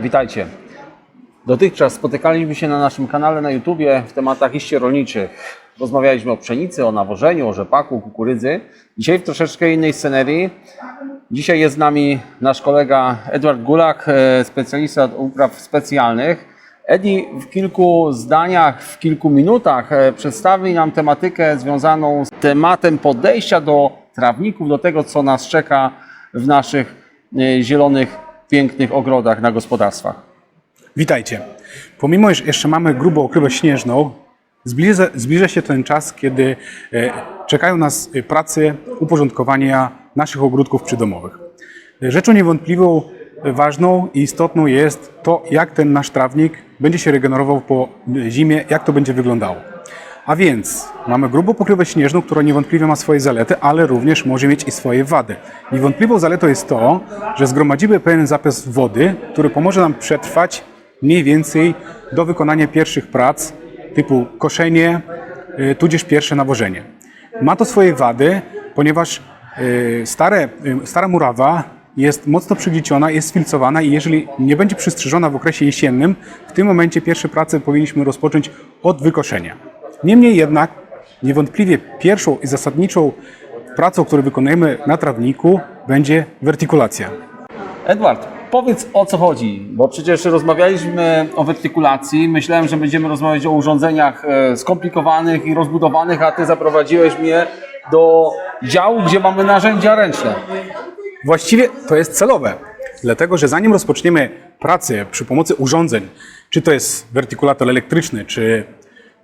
Witajcie. Dotychczas spotykaliśmy się na naszym kanale na YouTubie w tematach iście rolniczych. Rozmawialiśmy o pszenicy, o nawożeniu, o rzepaku, kukurydzy. Dzisiaj w troszeczkę innej scenerii. Dzisiaj jest z nami nasz kolega Edward Gulak, e, specjalista od upraw specjalnych. Edi w kilku zdaniach, w kilku minutach e, przedstawi nam tematykę związaną z tematem podejścia do trawników, do tego, co nas czeka w naszych e, zielonych, pięknych ogrodach na gospodarstwach. Witajcie. Pomimo, iż jeszcze mamy grubą okrywę śnieżną, zbliża, zbliża się ten czas, kiedy e, czekają nas e, prace uporządkowania naszych ogródków przydomowych. E, Rzeczą niewątpliwą, ważną i istotną jest to, jak ten nasz trawnik będzie się regenerował po zimie, jak to będzie wyglądało. A więc mamy grubą pokrywę śnieżną, która niewątpliwie ma swoje zalety, ale również może mieć i swoje wady. Niewątpliwą zaletą jest to, że zgromadzimy pewien zapas wody, który pomoże nam przetrwać mniej więcej do wykonania pierwszych prac typu koszenie, y, tudzież pierwsze nawożenie. Ma to swoje wady, ponieważ y, stare, y, stara murawa jest mocno przygnieciona, jest sfilcowana i jeżeli nie będzie przystrzyżona w okresie jesiennym, w tym momencie pierwsze prace powinniśmy rozpocząć od wykoszenia. Niemniej jednak, niewątpliwie pierwszą i zasadniczą pracą, którą wykonujemy na trawniku, będzie wertykulacja. Edward, powiedz o co chodzi, bo przecież rozmawialiśmy o wertykulacji. Myślałem, że będziemy rozmawiać o urządzeniach e, skomplikowanych i rozbudowanych, a ty zaprowadziłeś mnie do działu, gdzie mamy narzędzia ręczne. Właściwie to jest celowe, dlatego że zanim rozpoczniemy pracę przy pomocy urządzeń, czy to jest wertykulator elektryczny, czy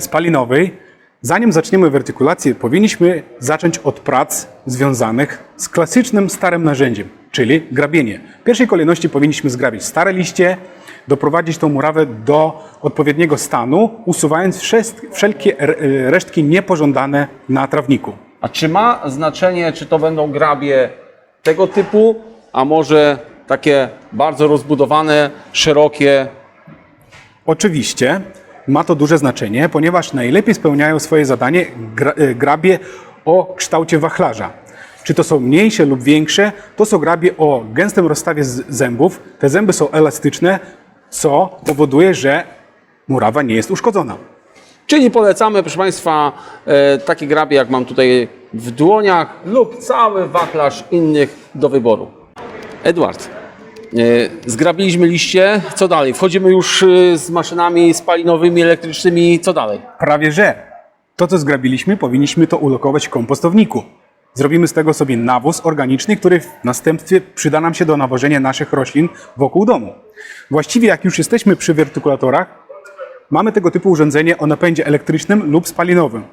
spalinowy, zanim zaczniemy wertykulację, powinniśmy zacząć od prac związanych z klasycznym starym narzędziem, czyli grabienie. W pierwszej kolejności powinniśmy zgrabić stare liście, doprowadzić tą murawę do odpowiedniego stanu, usuwając wszelkie re- resztki niepożądane na trawniku. A czy ma znaczenie, czy to będą grabie tego typu, a może takie bardzo rozbudowane, szerokie, Oczywiście ma to duże znaczenie, ponieważ najlepiej spełniają swoje zadanie e, grabie o kształcie wachlarza. Czy to są mniejsze lub większe, to są grabie o gęstym rozstawie zębów. Te zęby są elastyczne, co powoduje, że murawa nie jest uszkodzona. Czyli polecamy, proszę Państwa, e, takie grabie, jak mam tutaj w dłoniach, lub cały wachlarz innych do wyboru. Edward, zgrabiliśmy liście. Co dalej? Wchodzimy już e, z maszynami spalinowymi, elektrycznymi. Co dalej? Prawie że. To, co zgrabiliśmy, powinniśmy to ulokować w kompostowniku. Zrobimy z tego sobie nawóz organiczny, który w następstwie przyda nam się do nawożenia naszych roślin wokół domu. Właściwie, jak już jesteśmy przy wertykulatorach, mamy tego typu urządzenie o napędzie elektrycznym lub spalinowym.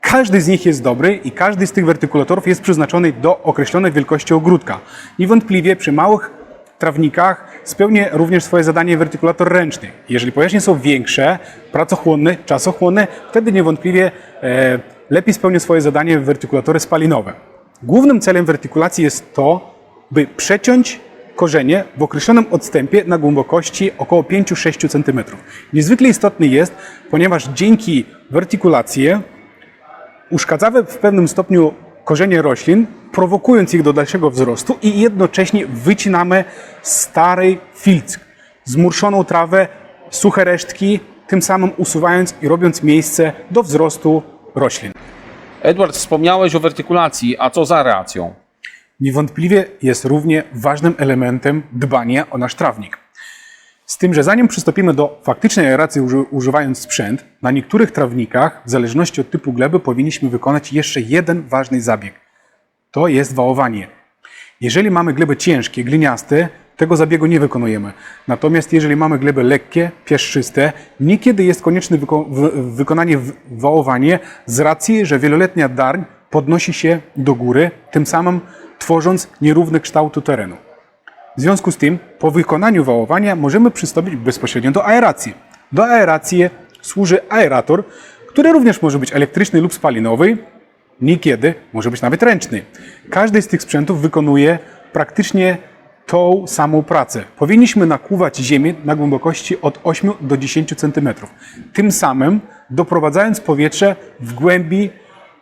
Każdy z nich jest dobry i każdy z tych wertykulatorów jest przeznaczony do określonej wielkości ogródka. Niewątpliwie przy małych trawnikach spełni również swoje zadanie wertykulator ręczny. Jeżeli powierzchnie są większe, pracochłonne, czasochłonne, wtedy niewątpliwie e, lepiej spełni swoje zadanie wertykulatory spalinowe. Głównym celem wertykulacji jest to, by przeciąć korzenie w określonym odstępie na głębokości około 5-6 cm. Niezwykle istotny jest, ponieważ dzięki wertykulacji uszkadzamy w pewnym stopniu korzenie roślin, prowokując ich do dalszego wzrostu i jednocześnie wycinamy stary filc, zmurszoną trawę, suche resztki, tym samym usuwając i robiąc miejsce do wzrostu roślin. Edward, wspomniałeś o wertykulacji, a co z aeracją? Niewątpliwie jest równie ważnym elementem dbania o nasz trawnik. Z tym, że zanim przystąpimy do faktycznej aeracji uży- używając sprzęt, na niektórych trawnikach, w zależności od typu gleby, powinniśmy wykonać jeszcze jeden ważny zabieg. To jest wałowanie. Jeżeli mamy gleby ciężkie, gliniaste, tego zabiegu nie wykonujemy. Natomiast jeżeli mamy gleby lekkie, piaszczyste, niekiedy jest konieczne wyko- wykonanie wałowanie z racji, że wieloletnia darń podnosi się do góry, tym samym tworząc nierówny kształt terenu. W związku z tym, po wykonaniu wałowania możemy przystąpić bezpośrednio do aeracji. Do aeracji służy aerator, który również może być elektryczny lub spalinowy, niekiedy może być nawet ręczny. Każdy z tych sprzętów wykonuje praktycznie tą samą pracę. Powinniśmy nakłuwać ziemię na głębokości od 8 do 10 cm. Tym samym doprowadzając powietrze w głębi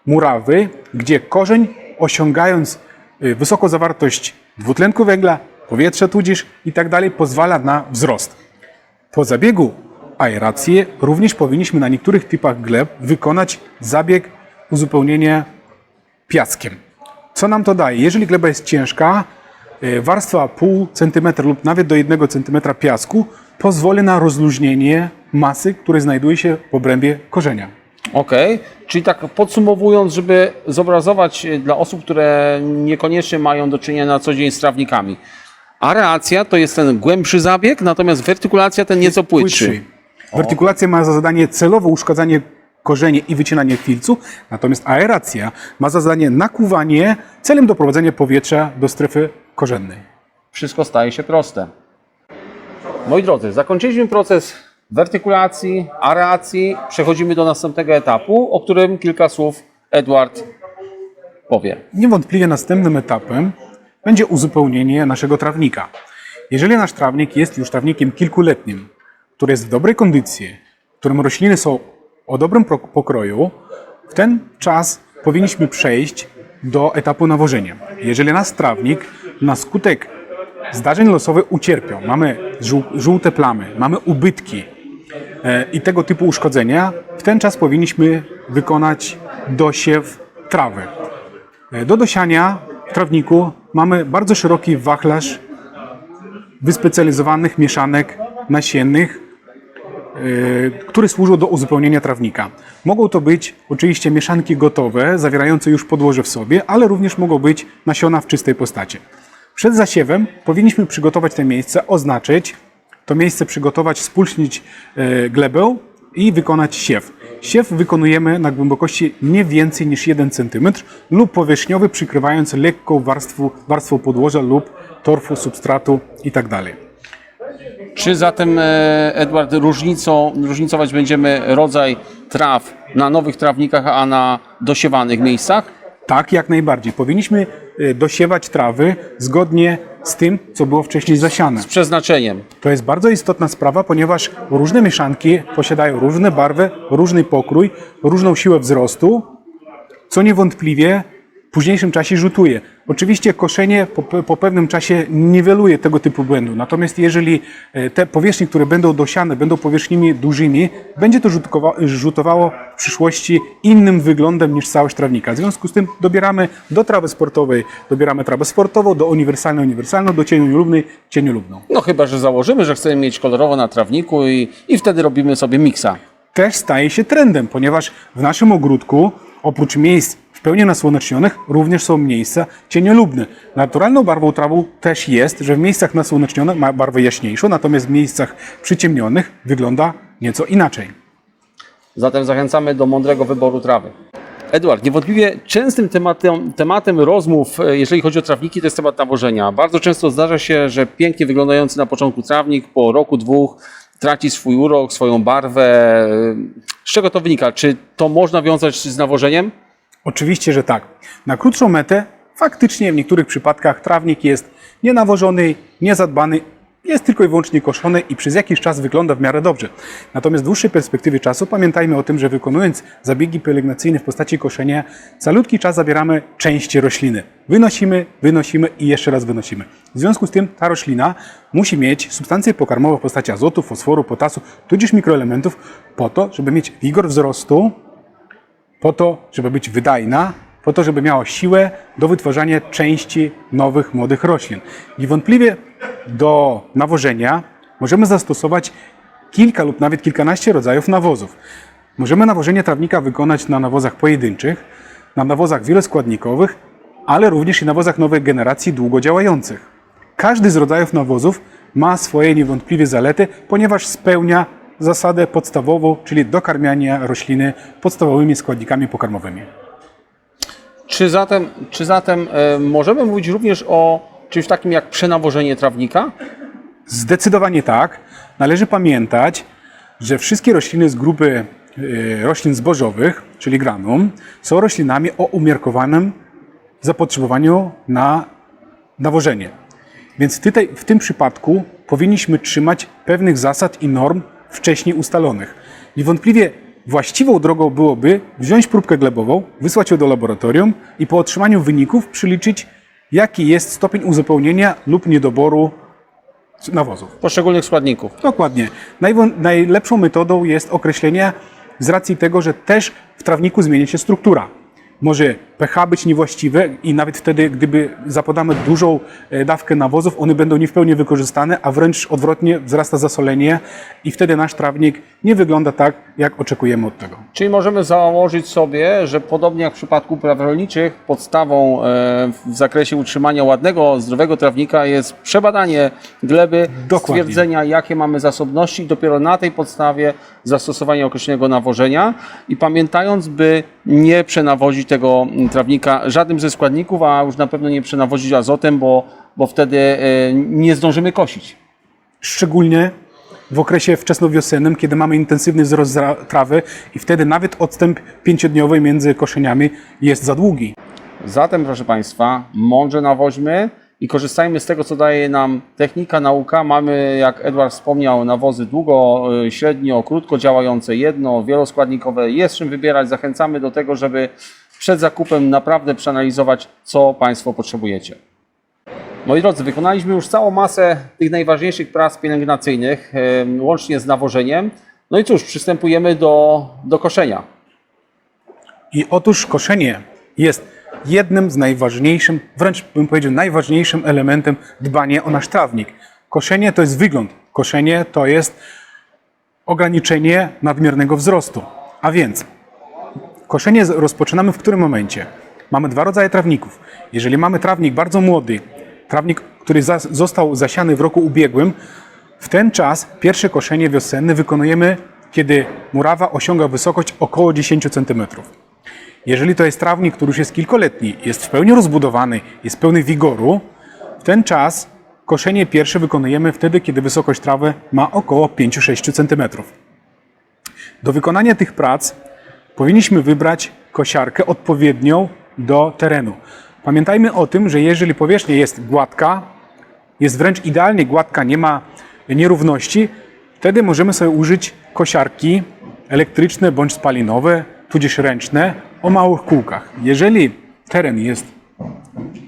murawy, gdzie korzeń osiągając y, wysoką zawartość dwutlenku węgla, powietrza tudzież i tak pozwala na wzrost. Po zabiegu aeracji również powinniśmy na niektórych typach gleb wykonać zabieg uzupełnienia piaskiem. Co nam to daje? Jeżeli gleba jest ciężka, e, warstwa pół centymetra lub nawet do jednego centymetra piasku pozwoli na rozluźnienie masy, która znajduje się w obrębie korzenia. Okej, czyli tak podsumowując, żeby zobrazować e, dla osób, które niekoniecznie mają do czynienia na co dzień z trawnikami. Areacja to jest ten głębszy zabieg, natomiast wertykulacja ten nieco płytszy. Wertykulacja ma za zadanie celowe uszkadzanie korzeni i wycinanie kwilcu, natomiast aeracja ma za zadanie nakuwanie celem doprowadzenia powietrza do strefy korzennej. Wszystko staje się proste. Moi drodzy, zakończyliśmy proces wertykulacji, areacji. Przechodzimy do następnego etapu, o którym kilka słów Edward powie. Niewątpliwie następnym etapem będzie uzupełnienie naszego trawnika. Jeżeli nasz trawnik jest już trawnikiem kilkuletnim, który jest w dobrej kondycji, w którym rośliny są o dobrym pokroju, w ten czas powinniśmy przejść do etapu nawożenia. Jeżeli nasz trawnik na skutek zdarzeń losowych ucierpiał, mamy żół- żółte plamy, mamy ubytki e, i tego typu uszkodzenia, w ten czas powinniśmy wykonać dosiew trawy. E, Do dosiania w trawniku mamy bardzo szeroki wachlarz wyspecjalizowanych mieszanek nasiennych, które służą do uzupełnienia trawnika. Mogą to być oczywiście mieszanki gotowe, zawierające już podłoże w sobie, ale również mogą być nasiona w czystej postaci. Przed zasiewem powinniśmy przygotować te miejsce, oznaczyć to miejsce, przygotować, spulchnić e, glebę i wykonać siew. Siew wykonujemy na głębokości nie więcej niż 1 cm lub powierzchniowy, przykrywając lekką warstwą, warstwą podłoża lub torfu, substratu itd. Czy zatem, e, Edward, różnicą, różnicować będziemy rodzaj traw na nowych trawnikach, a na dosiewanych miejscach? Tak, jak najbardziej. Powinniśmy e, dosiewać trawy zgodnie z tym, co było wcześniej zasiane. Z przeznaczeniem. To jest bardzo istotna sprawa, ponieważ różne mieszanki posiadają różne barwy, różny pokrój, różną siłę wzrostu, co niewątpliwie w późniejszym czasie rzutuje. Oczywiście koszenie po, po pewnym czasie niweluje tego typu błędu. Natomiast jeżeli e, te powierzchnie, które będą dosiane, będą powierzchniami dużymi, będzie to rzutowało w przyszłości innym wyglądem niż całość trawnika. W związku z tym dobieramy do trawy sportowej, dobieramy trawę sportową, do uniwersalnej, uniwersalną, do cieniolubnej, cieniolubną. No chyba, że założymy, że chcemy mieć kolorowo na trawniku i, i wtedy robimy sobie miksa. też staje się trendem, ponieważ w naszym ogródku oprócz miejsc w pełni nasłonecznionych również są miejsca cieniolubne. Naturalną barwą trawą też jest, że w miejscach nasłonecznionych ma barwę jaśniejszą, natomiast w miejscach przyciemnionych wygląda nieco inaczej. Zatem zachęcamy do mądrego wyboru trawy. Edward, niewątpliwie częstym tematem, tematem rozmów, e, jeżeli chodzi o trawniki, to jest temat nawożenia. Bardzo często zdarza się, że pięknie wyglądający na początku trawnik po roku, dwóch traci swój urok, swoją barwę. E, Z czego to wynika? Czy to można wiązać z nawożeniem? Oczywiście, że tak. Na krótszą metę faktycznie w niektórych przypadkach trawnik jest nienawożony, niezadbany, jest tylko i wyłącznie koszony i przez jakiś czas wygląda w miarę dobrze. Natomiast w dłuższej perspektywie czasu pamiętajmy o tym, że wykonując zabiegi pielęgnacyjne w postaci koszenia, calutki czas zabieramy części rośliny. Wynosimy, wynosimy i jeszcze raz wynosimy. W związku z tym ta roślina musi mieć substancje pokarmowe w postaci azotu, fosforu, potasu, tudzież mikroelementów po to, żeby mieć wigor wzrostu, po to, żeby być wydajna, po to, żeby miała siłę do wytwarzania części nowych, młodych roślin. Niewątpliwie do nawożenia możemy zastosować kilka lub nawet kilkanaście rodzajów nawozów. Możemy nawożenie trawnika wykonać na nawozach pojedynczych, na nawozach wieloskładnikowych, ale również i nawozach nowej generacji długodziałających. Każdy z rodzajów nawozów ma swoje niewątpliwie zalety, ponieważ spełnia zasadę podstawową, czyli dokarmiania rośliny podstawowymi składnikami pokarmowymi. Czy zatem, czy zatem e, możemy mówić również o czymś takim jak przenawożenie trawnika? Zdecydowanie tak. Należy pamiętać, że wszystkie rośliny z grupy e, roślin zbożowych, czyli granum, są roślinami o umiarkowanym zapotrzebowaniu na nawożenie. Więc tutaj, w tym przypadku powinniśmy trzymać pewnych zasad i norm wcześniej ustalonych. Niewątpliwie właściwą drogą byłoby wziąć próbkę glebową, wysłać ją do laboratorium i po otrzymaniu wyników przyliczyć jaki jest stopień uzupełnienia lub niedoboru nawozów. Poszczególnych składników. Dokładnie. Najlepszą metodą jest określenie z racji tego, że też w trawniku zmienia się struktura. Może pH być niewłaściwe i nawet wtedy, gdyby zapodamy dużą e, dawkę nawozów, one będą nie w pełni wykorzystane, a wręcz odwrotnie wzrasta zasolenie i wtedy nasz trawnik nie wygląda tak, jak oczekujemy od tego. Czyli możemy założyć sobie, że podobnie jak w przypadku upraw rolniczych, podstawą e, w zakresie utrzymania ładnego, zdrowego trawnika jest przebadanie gleby, Dokładnie. stwierdzenia jakie mamy zasobności i dopiero na tej podstawie zastosowanie określonego nawożenia i pamiętając, by nie przenawozić tego trawnika żadnym ze składników, a już na pewno nie przenawozić azotem, bo, bo wtedy e, nie zdążymy kosić. Szczególnie w okresie wczesnowiosennym, kiedy mamy intensywny wzrost trawy i wtedy nawet odstęp pięciodniowy między koszeniami jest za długi. Zatem, proszę Państwa, mądrze nawoźmy i korzystajmy z tego, co daje nam technika, nauka. Mamy, jak Edward wspomniał, nawozy długo, y, średnio, krótko działające, jedno, wieloskładnikowe. Jest czym wybierać. Zachęcamy do tego, żeby przed zakupem naprawdę przeanalizować, co Państwo potrzebujecie. Moi drodzy, wykonaliśmy już całą masę tych najważniejszych prac pielęgnacyjnych, łącznie z nawożeniem. No i cóż, przystępujemy do, do koszenia. I otóż koszenie jest jednym z najważniejszym, wręcz bym powiedział najważniejszym elementem dbania o nasz trawnik. Koszenie to jest wygląd. Koszenie to jest ograniczenie nadmiernego wzrostu. A więc koszenie rozpoczynamy w którym momencie? Mamy dwa rodzaje trawników. Jeżeli mamy trawnik bardzo młody, trawnik, który został zasiany w roku ubiegłym, w ten czas pierwsze koszenie wiosenne wykonujemy, kiedy murawa osiąga wysokość około 10 cm. Jeżeli to jest trawnik, który już jest kilkoletni, jest w pełni rozbudowany, jest pełny wigoru, w ten czas koszenie pierwsze wykonujemy wtedy, kiedy wysokość trawy ma około 5-6 cm. Do wykonania tych prac powinniśmy wybrać kosiarkę odpowiednią do terenu. Pamiętajmy o tym, że jeżeli powierzchnia jest gładka, jest wręcz idealnie gładka, nie ma nierówności, wtedy możemy sobie użyć kosiarki elektryczne bądź spalinowe, tudzież ręczne o małych kółkach. Jeżeli teren jest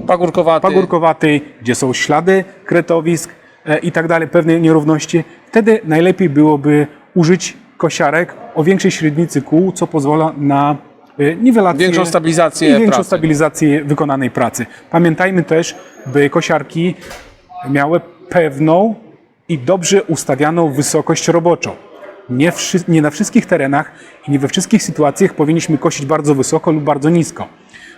Pagórkowaty. pagórkowaty, gdzie są ślady kretowisk e, i tak dalej, pewne nierówności, wtedy najlepiej byłoby użyć kosiarek o większej średnicy kół, co pozwala na e, niwelację Większą stabilizację i większą pracy. stabilizację wykonanej pracy. Pamiętajmy też, by kosiarki miały pewną i dobrze ustawianą wysokość roboczą. Nie, wszy- nie na wszystkich terenach i nie we wszystkich sytuacjach powinniśmy kosić bardzo wysoko lub bardzo nisko.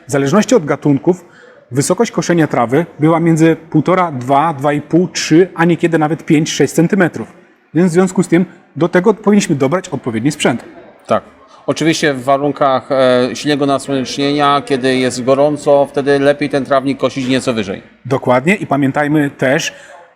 W zależności od gatunków wysokość koszenia trawy była między 1,5, 2, 2,5, 3, a niekiedy nawet 5-6 cm. Więc w związku z tym do tego powinniśmy dobrać odpowiedni sprzęt. Tak. Oczywiście w warunkach e, silnego nasłonecznienia, kiedy jest gorąco, wtedy lepiej ten trawnik kosić nieco wyżej. Dokładnie i pamiętajmy też,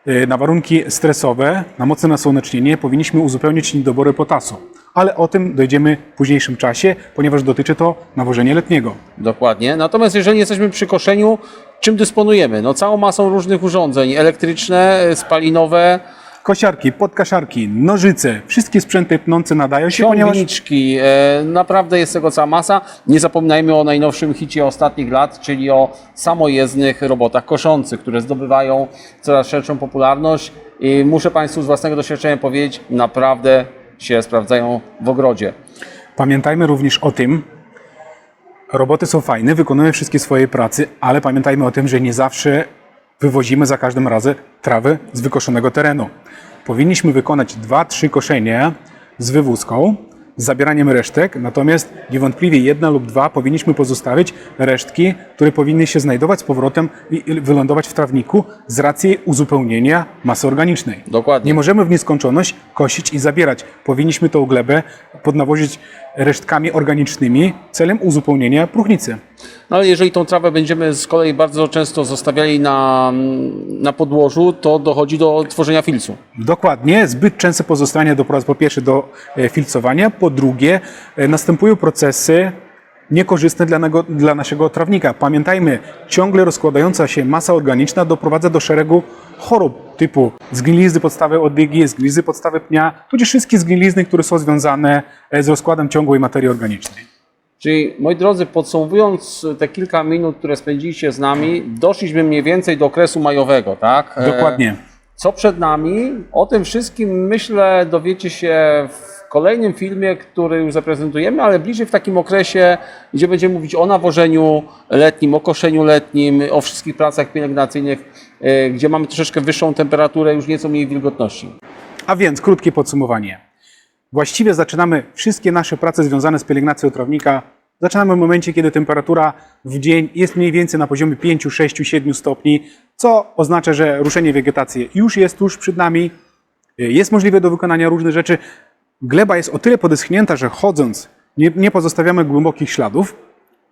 y, na warunki stresowe, na mocne nasłonecznienie powinniśmy uzupełnić niedobory potasu. Ale o tym dojdziemy w późniejszym czasie, ponieważ dotyczy to nawożenia letniego. Dokładnie. Natomiast jeżeli jesteśmy przy koszeniu, czym dysponujemy? No całą masą różnych urządzeń elektryczne, e, spalinowe, Kosiarki, podkasiarki, nożyce, wszystkie sprzęty pnące nadają się, ponieważ ciągniczki, e, naprawdę jest tego cała masa. Nie zapominajmy o najnowszym hicie ostatnich lat, czyli o samojezdnych robotach koszących, które zdobywają coraz szerszą popularność i muszę Państwu z własnego doświadczenia powiedzieć, naprawdę się sprawdzają w ogrodzie. Pamiętajmy również o tym, roboty są fajne, wykonują wszystkie swoje prace, ale pamiętajmy o tym, że nie zawsze wywozimy za każdym razem trawę z wykoszonego terenu. Powinniśmy wykonać 2-3 koszenia z wywózką, z zabieraniem resztek, natomiast niewątpliwie jedna lub dwa powinniśmy pozostawić resztki, które powinny się znajdować z powrotem i wylądować w trawniku z racji uzupełnienia masy organicznej. Dokładnie. Nie możemy w nieskończoność kosić i zabierać. Powinniśmy tą glebę podnawozić resztkami organicznymi celem uzupełnienia próchnicy. No ale jeżeli tą trawę będziemy z kolei bardzo często zostawiali na, na podłożu, to dochodzi do tworzenia filcu. Dokładnie, zbyt częste pozostanie doprowadza po pierwsze do e, filcowania, po drugie e, następują procesy niekorzystne dla, nego, dla naszego trawnika. Pamiętajmy, ciągle rozkładająca się masa organiczna doprowadza do szeregu chorób typu zgnilizny podstawy oddygi, zgnilizny podstawy pnia, tudzież wszystkie zgnilizny, które są związane e, z rozkładem ciągłej materii organicznej. Czyli moi drodzy, podsumowując te kilka minut, które spędziliście z nami, doszliśmy mniej więcej do okresu majowego, tak? E, Dokładnie. Co przed nami? O tym wszystkim myślę dowiecie się w kolejnym filmie, który już zaprezentujemy, ale bliżej w takim okresie, gdzie będziemy mówić o nawożeniu letnim, o koszeniu letnim, o wszystkich pracach pielęgnacyjnych, e, gdzie mamy troszeczkę wyższą temperaturę, już nieco mniej wilgotności. A więc krótkie podsumowanie. Właściwie zaczynamy wszystkie nasze prace związane z pielęgnacją trawnika. Zaczynamy w momencie, kiedy temperatura w dzień jest mniej więcej na poziomie 5, 6, 7 stopni, co oznacza, że ruszenie wegetacji już jest tuż przed nami. Jest możliwe do wykonania różnych rzeczy. Gleba jest o tyle podeschnięta, że chodząc nie, nie pozostawiamy głębokich śladów.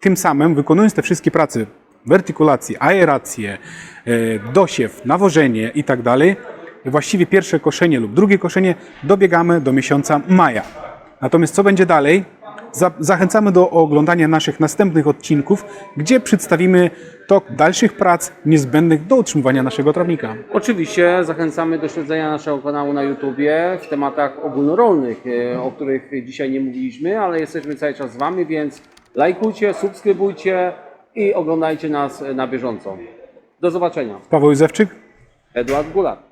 Tym samym, wykonując te wszystkie prace, wertykulację, aerację, e, dosiew, nawożenie i tak właściwie pierwsze koszenie lub drugie koszenie dobiegamy do miesiąca maja. Natomiast co będzie dalej? Za, zachęcamy do oglądania naszych następnych odcinków, gdzie przedstawimy tok dalszych prac niezbędnych do utrzymywania naszego trawnika. Oczywiście zachęcamy do śledzenia naszego kanału na YouTubie w tematach ogólnorolnych, e, o których dzisiaj nie mówiliśmy, ale jesteśmy cały czas z Wami, więc lajkujcie, subskrybujcie i oglądajcie nas na bieżąco. Do zobaczenia. Paweł Józefczyk, Eduard Gulat.